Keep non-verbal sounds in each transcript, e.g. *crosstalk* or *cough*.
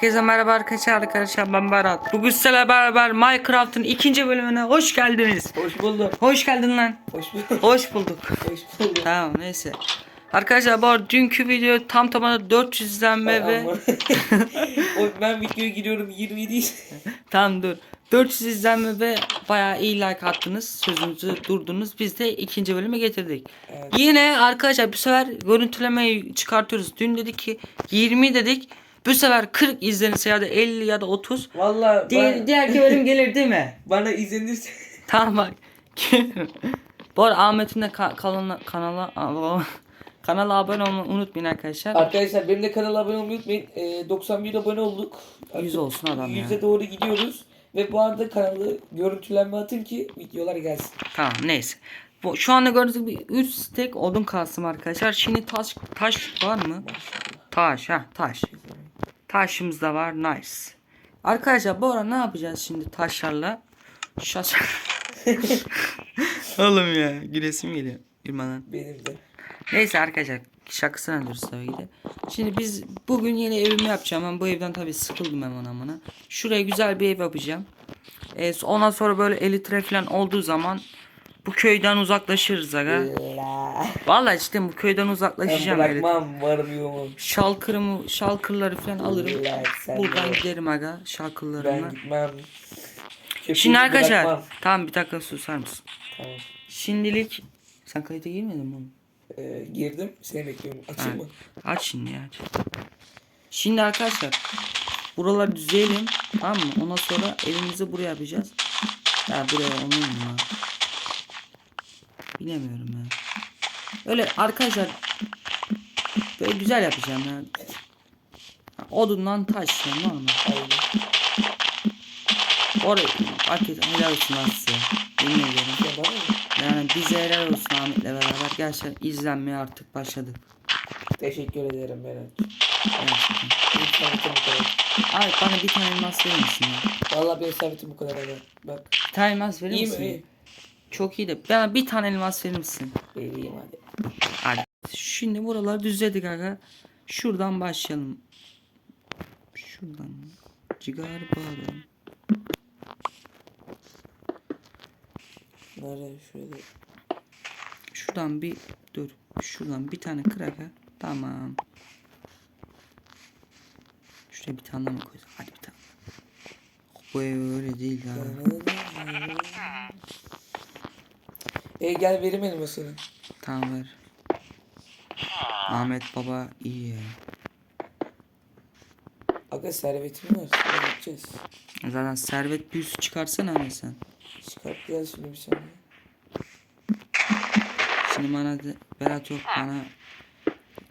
Herkese merhaba arkadaşlar arkadaşlar ben Berat. Bugün sizlerle beraber Minecraft'ın ikinci bölümüne hoş geldiniz. Hoş bulduk. Hoş geldin lan. Hoş bulduk. Hoş bulduk. *laughs* Hoş bulduk. Tamam neyse. Arkadaşlar bu arada dünkü video tam tamına 400 izlenme ve *laughs* ben videoya giriyorum 27 *laughs* tamam dur. 400 izlenme ve bayağı iyi like attınız. Sözünüzü durdunuz. Biz de ikinci bölüme getirdik. Evet. Yine arkadaşlar bu sefer görüntülemeyi çıkartıyoruz. Dün dedik ki 20 dedik. Bu sefer 40 izlenirse ya da 50 ya da 30. Valla Diğer, diğerki bölüm gelir değil mi? *laughs* bana izlenirse *laughs* Tamam bak. *laughs* Bu arada Ahmet'in de ka- kanala, kanala, kanala abone olmayı unutmayın arkadaşlar. Arkadaşlar benim de kanala abone olmayı unutmayın. Ee, 91 abone olduk. Yüz olsun adam ya. Yüze doğru gidiyoruz. Ve bu arada kanalı görüntülenme atın ki videolar gelsin. Tamam neyse. Bu, şu anda gördüğünüz gibi 3 stek odun kastım arkadaşlar. Şimdi taş taş var mı? Taş ha taş. Taşımız da var nice. Arkadaşlar bu ara ne yapacağız şimdi taşlarla? Şaş. *laughs* Oğlum ya gülesim geliyor. Gülmeden. Benim de. Neyse arkadaşlar şakasına diyoruz tabii ki de. Şimdi biz bugün yeni evimi yapacağım. Ben bu evden tabii sıkıldım hemen amına. Şuraya güzel bir ev yapacağım. Ee, ondan sonra böyle elitre falan olduğu zaman bu köyden uzaklaşırız aga. La. Vallahi işte bu köyden Ben uzaklaşacağım. elit- bırakmam varım yoğum. Şalkırımı, şalkırları falan alırım. Sen Buradan de. giderim aga şalkırlarımla. Ben gitmem. Şimdi Köpeğimi arkadaşlar bırakmam. tamam bir dakika susar mısın? Tamam. Şimdilik sen kayıta girmedin mi oğlum? Ee, girdim. Seni bekliyorum. Açayım mı? Aç şimdi aç. Şimdi arkadaşlar buraları düzeyelim tamam mı? Ondan sonra evimizi buraya yapacağız. Ya buraya mu ya? Bilemiyorum ya. Öyle arkadaşlar böyle güzel yapacağım ya. Odundan taş ya normal. Oraya hakikaten helal olsun size. Yemin ederim. Yani bize helal olsun Ahmet'le beraber. Gerçekten izlenmeye artık başladık. Teşekkür ederim Berat. Gerçekten. Abi bana bir tane elmas verir misin ya? Valla benim sabitim bu kadar abi. Bak. Bir tane elmas verir İyi misin? mi? Çok iyi de. Bana bir tane elmas verir misin? Vereyim hadi. Hadi. Şimdi buraları düzledik aga. Şuradan başlayalım. Şuradan. Cigar bağırıyorum. Nerede şöyle. Şuradan bir dur. Şuradan bir tane kır aga. Tamam. Şuraya bir tane mı koysak? Hadi bir tane. Bu ev değil ya. E gel vereyim elmasını. Tamam ver. Ahmet baba iyi ya. Aga servetim var. Gideceğiz. Zaten servet büyüsü çıkarsana hani sen. Çıkart gel şimdi bir saniye. Şimdi bana de, Berat yok bana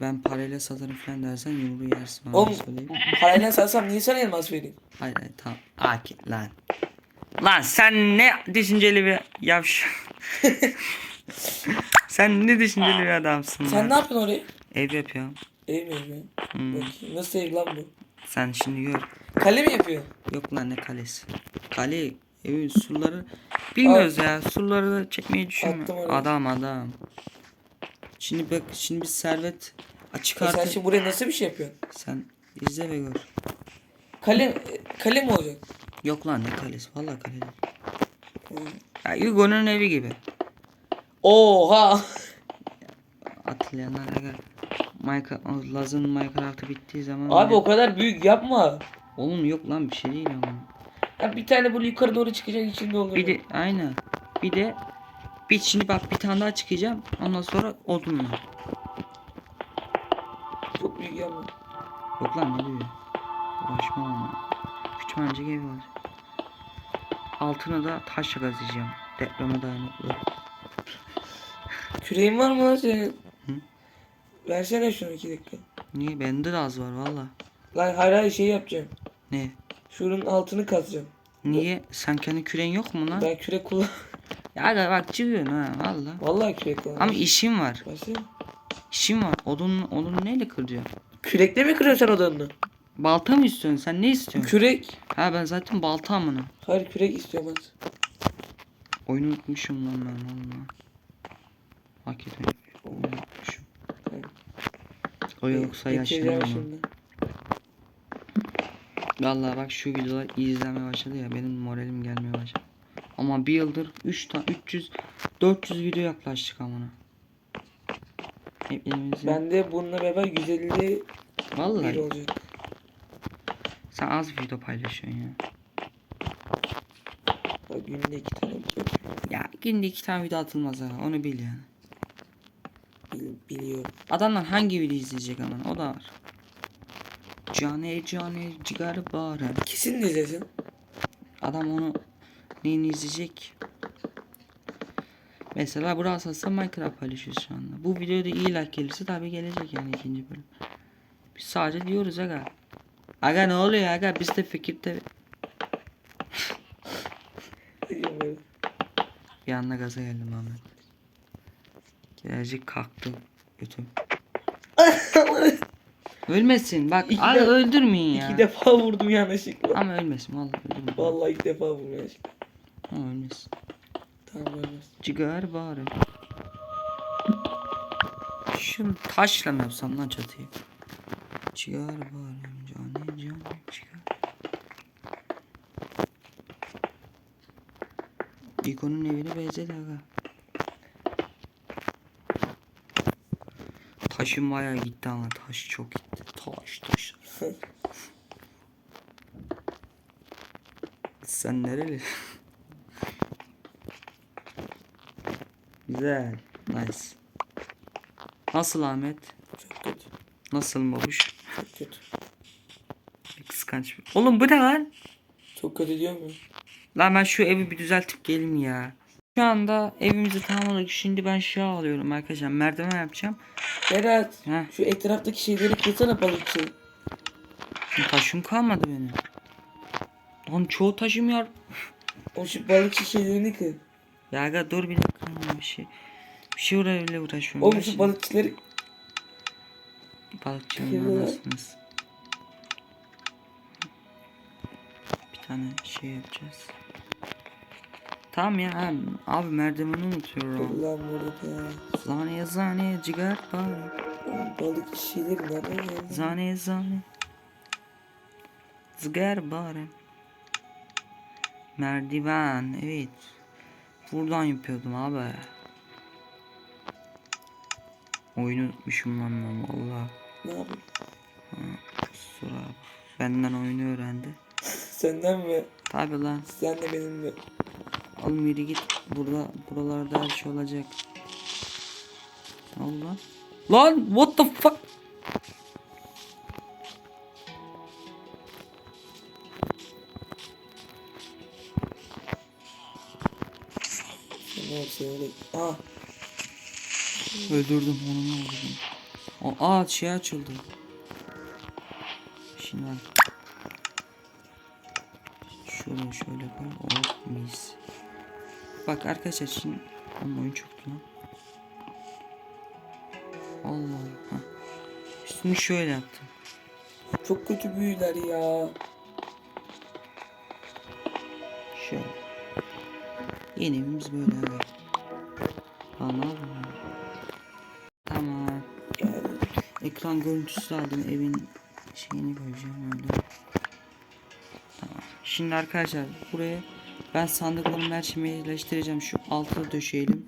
ben parayla satarım falan dersen yumruğu yersin. Bana Oğlum söyleyeyim. parayla satsam niye sana elmas vereyim? Hayır hayır tamam. Akit lan. Lan sen ne düşünceli bir yavş. *laughs* sen ne düşünceli bir adamsın Sen ne yapıyorsun oraya? Ev yapıyorum. Ev mi yapıyorsun? Hmm. Bakayım nasıl ev lan bu? Sen şimdi gör. Kale mi yapıyorsun? Yok lan ne kalesi. Kale evin surları bilmiyoruz ya. Surları da çekmeyi Attım düşünmüyorum. oraya. Adam adam. Şimdi bak şimdi biz servet açık E sen artı. şimdi buraya nasıl bir şey yapıyorsun? Sen izle ve gör. Kale, e, kale mi olacak? Yok lan ne kalesi. Vallahi kale değil. Ya Hugo'nun evi gibi. Oha! Hatırlayanlar aga. Minecraft, Laz'ın Minecraft'ı bittiği zaman. Abi o kadar büyük yapma. Oğlum yok lan bir şey değil ama. Ya bir tane böyle yukarı doğru çıkacak içinde olur. Bir de aynı. Bir de bir şimdi bak bir tane daha çıkacağım. Ondan sonra odunla. Çok büyük yapma. Yok lan ne diyor? Uğraşma ama. Küçümencik ev var. Altına da taşla kazıyacağım. Depreme dayanıklı. Küreğin var mı lan senin? Hı? Versene şunu iki dakika. Niye? Bende de az var valla. Lan hayır hayır şey yapacağım. Ne? Şunun altını kazacağım. Niye? Sen kendi küren yok mu lan? Ben kürek kullan. Ya aga bak çıkıyorsun ha valla. Vallahi kürek kullan. Ama işim var. Versene. İşim var. Odun, odun neyle kıracaksın? Kürekle mi kırıyorsun sen odanını? Balta mı istiyorsun? Sen ne istiyorsun? Kürek. ha ben zaten balta amına. Hayır kürek istiyorum ben. Oyunu unutmuşum lan ben valla. Hakikaten unutmuşum. O yoksa Getireceğim yaşlanamam. Vallahi bak şu videolar iyi izlenmeye başladı ya benim moralim gelmeye başladı. Ama bir yıldır 3 tane 300 400 video yaklaştık amına. Hepimizi. Ben de bununla beraber 150 Vallahi olacak. Sen az video paylaşıyorsun ya. Bak günde iki tane video Ya günde iki tane video atılmaz ha onu bil yani. bil- biliyorum. Adamlar hangi video izleyecek aman o da var. Cane cane cigar bağırır. Kesin izlesin. Adam onu neyini izleyecek? Mesela burası aslında Minecraft paylaşıyoruz şu anda. Bu videoda iyi like gelirse tabii gelecek yani ikinci bölüm. Biz sadece diyoruz aga. Aga ne oluyor aga biz de fikirde bir anda gaza geldim Ahmet. Gelecek kalktı götüm. Ölmesin bak İki abi de- öldürmeyin ya. İki defa vurdum yanlışlıkla. Ama ölmesin vallahi öldürmeyin. Vallahi iki defa vurdum yanlışlıkla. Ama ölmesin. Tamam ölmez. Cigar bari. Şunu taşla mı yapsam lan çatıyı? Cigar bari. Cane cane cigar. İkonun evine benzedi aga. Taşım bayağı gitti ama taş çok gitti. Taş taş. *laughs* Sen nereli? *laughs* Güzel. Nice. Nasıl Ahmet? Çok kötü. Nasıl babuş? Çok kötü. Kıskanç. Oğlum bu ne lan? Çok kötü diyor mu? Lan ben şu evi bir düzeltip geleyim ya. Şu anda evimizi tamamladık. Şimdi ben şey alıyorum arkadaşlar. Merdiven yapacağım. Berat. Heh. Şu etraftaki şeyleri kırsana balıkçı. Taşım kalmadı benim. Lan çoğu taşım yer. O şu balıkçı şeylerini kır. Ya aga dur bir dakika. Bir şey. Bir şey orayla uğraşıyorum. Oğlum şu balıkçıları Balıkçının anasınız. Bir tane şey yapacağız. Tamam ya abi, abi merdiveni unutuyorum. Ulan burada ya. Zane zane cigar var. Oğlum Balıkçı şeyleri nereden geldi? Zane zane. Zıgar bari. Merdiven evet. Buradan yapıyordum abi. Oyunu unutmuşum lan ben valla. Kusura. Benden oyunu öğrendi. Senden mi? Tabi lan. Sen de benim mi? Oğlum yürü git. Burada buralarda her şey olacak. Oldu lan? What the fuck? Aa. Öldürdüm onu öldürdüm? O, aa şey açıldı. Şimdi. Şöyle şöyle koy. Oh mis. Bak arkadaşlar şimdi Oğlum oyun çöktü lan. Allah Allah. Üstünü şöyle yaptım. Çok kötü büyüler ya. Şöyle. Yeni evimiz böyle. Anladın mı? Tamam. Ekran görüntüsü aldım evin şeyini koyacağım öyle. Tamam. Şimdi arkadaşlar buraya ben sandıklarımı her şeyi. Şu altı döşeyelim.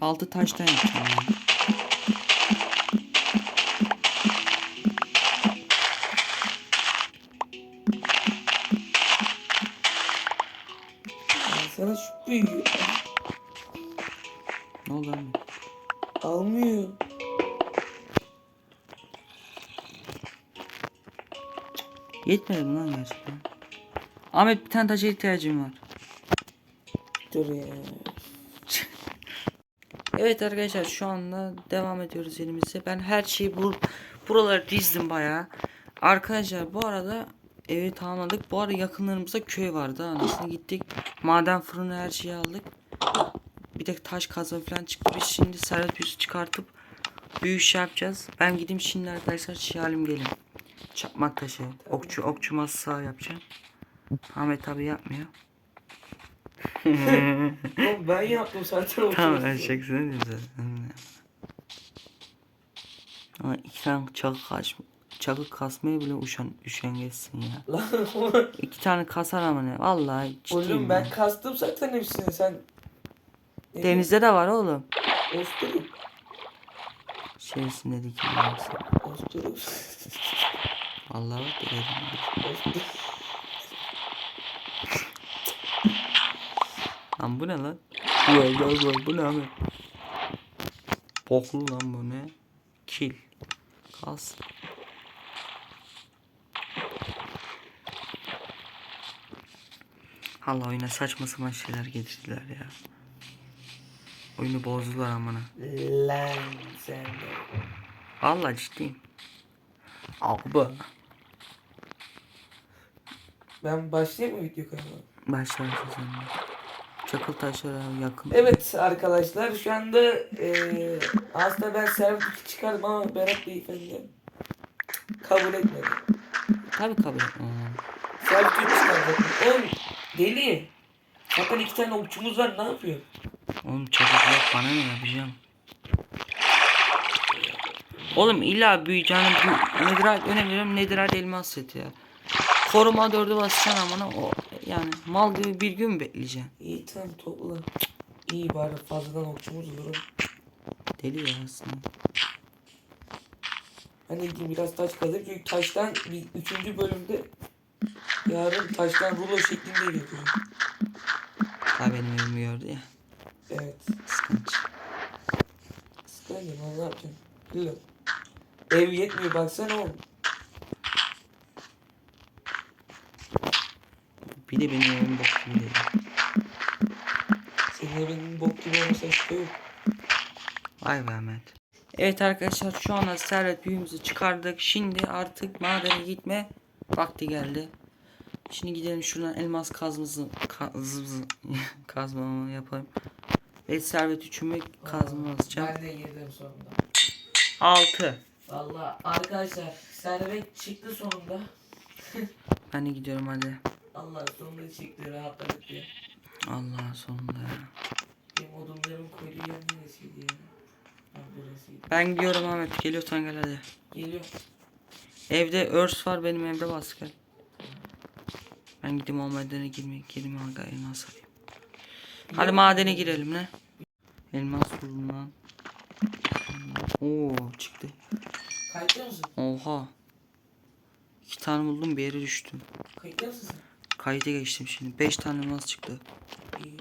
Altı taştan yapacağım. yani. sana şu büyüğü Ne oldu abi? almıyor. Yetmedi mi lan gerçekten? Ahmet bir tane taşa ihtiyacım var. Dur ya. Evet arkadaşlar şu anda devam ediyoruz elimize. Ben her şeyi bur buraları dizdim bayağı. Arkadaşlar bu arada evi tamamladık. Bu arada yakınlarımızda köy vardı. Anasını gittik. Maden fırını her şeyi aldık. Bir de taş kazma falan çıktı. Biz şimdi servis çıkartıp büyük şey yapacağız. Ben gideyim şimdi arkadaşlar şey halim gelin. Çakmak taşı. Okçu okçu masa yapacağım. Ahmet tabi yapmıyor. *laughs* Oğlum ben yaptım zaten o Tamam ben şakasını diyorum zaten. Ha, iki tane çakı kaç çakı kasmaya bile uşan üşengeçsin ya. *laughs* Lan İki tane kasar ama ne? Vallahi ciddiyim oğlum ben ya. kastım zaten hepsini sen. Ne Denizde de var oğlum. Osturuk. Şeysinde dikiliyorsun. Osturuk. *laughs* Vallahi. Osturuk. Lan bu ne lan? Ya ya ya bu ne abi? Boklu lan bu ne? Kil. Kas. Allah oyuna saçma sapan şeyler getirdiler ya. Oyunu bozdular amına. Lan sen de. Allah ciddiyim. Abi. Ben başlayayım mı video kaydı? Başlarsın sen de. Çakıl taşlara yakın. Evet arkadaşlar şu anda eee aslında ben servis çıkardım ama Berat Beyefendi kabul etmedi. Tabii kabul etmem. Servis çıkardım. Oğlum deli. Zaten iki tane okçumuz var ne yapıyor? Oğlum çakıl yok bana ne yapacağım? Oğlum illa büyüyeceğini bu Nedirat önemli Nedirat elmas seti ya. Koruma dördü basacaksın amına o yani mal gibi bir gün bekleyeceksin? İyi tamam topla. İyi bari fazladan okçumuz olur. Deli ya aslında. Gideyim biraz taş kazayım çünkü taştan bir üçüncü bölümde yarın taştan rulo şeklinde yapacağım. Ha benim evimi gördü ya. Evet. Sıkıntı ben ne yapacağım? Bilmiyorum. Ev yetmiyor baksana oğlum. De benim evim bok gibi değil. Senin evinin bok gibi olmasa işte yok. Vay be Ahmet. Evet arkadaşlar şu anda servet büyüğümüzü çıkardık. Şimdi artık madene gitme vakti geldi. Şimdi gidelim şuradan elmas kazmızı kaz, *laughs* kazmamı yapayım. Ve servet üçümü kazmamı alacağım. Ben de girdim sonunda. 6. Valla arkadaşlar servet çıktı sonunda. *laughs* Ben de gidiyorum hadi. Allah sonunda çıktı rahatladık diye. Allah sonunda ya. Benim odunlarım koyduğu yer neresiydi ya? Burasıydı. Ben gidiyorum Ahmet. Geliyorsan gel hadi. Geliyor. Evde örs var benim evde baskı. Ben gideyim o madene girmeye gireyim aga elmas alayım. Hadi madene girelim ne? Elmas buldum lan. Oo çıktı. Kayıtlı mısın? Oha. İki tane buldum bir yere düştüm. Kayıtlı mısın sen? Kayıta geçtim şimdi. Beş tane elmas çıktı. İyi.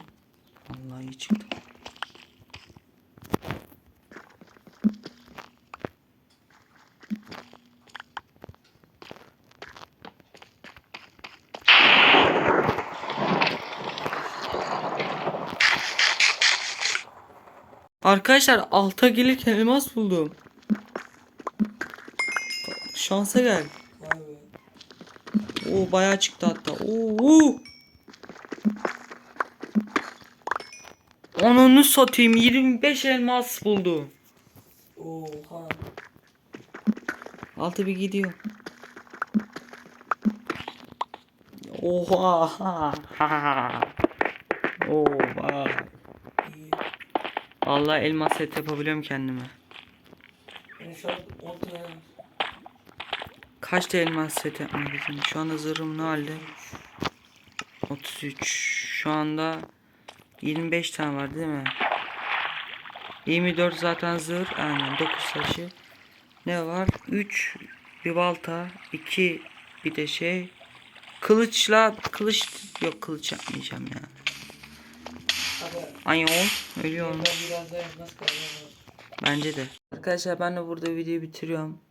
Vallahi iyi çıktı. Arkadaşlar alta gelirken elmas buldum. Şansa gel. Oo bayağı çıktı hatta. Oo. Ananı satayım 25 elmas buldum. Oha. Altı bir gidiyor. Oha. Oha. Allah elmas set yapabiliyorum kendime. Ben şu an 10 tane var. Kaç da elmas set yapmam lazım? Şu anda zırhım ne halde? 33. Şu anda 25 tane var değil mi? 24 zaten zırh. Aynen 9 taşı. Ne var? 3 bir balta, 2 bir de şey. Kılıçla kılıç yok kılıç yapmayacağım ya. Ay ol elmas kazanıyorum. Bence de. Arkadaşlar ben de burada videoyu bitiriyorum.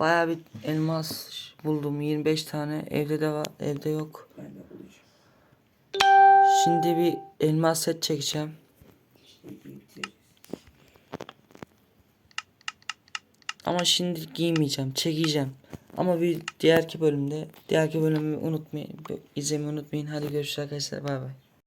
Bayağı bir elmas buldum. 25 tane. Evde de var. Evde yok. Şimdi bir elmas set çekeceğim. Ama şimdi giymeyeceğim. Çekeceğim. Ama bir diğerki bölümde diğerki bölümü unutmayın. izlemeyi unutmayın. Hadi görüşürüz arkadaşlar. Bay bay.